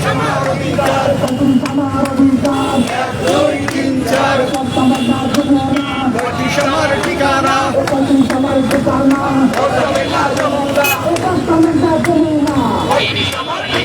সমার অধিকার সমার অধিকার দুই তিন চার সমার ঠিকানা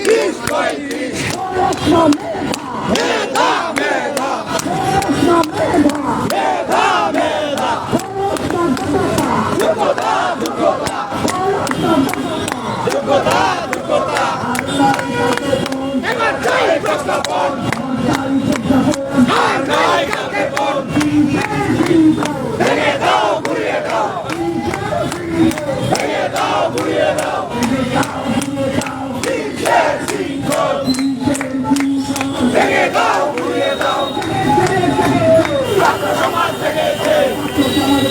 পঁয়ত্রিশ পঁয়ত্রিশ মেধা মেধা মেধা মেধা ছাত্র সমাজ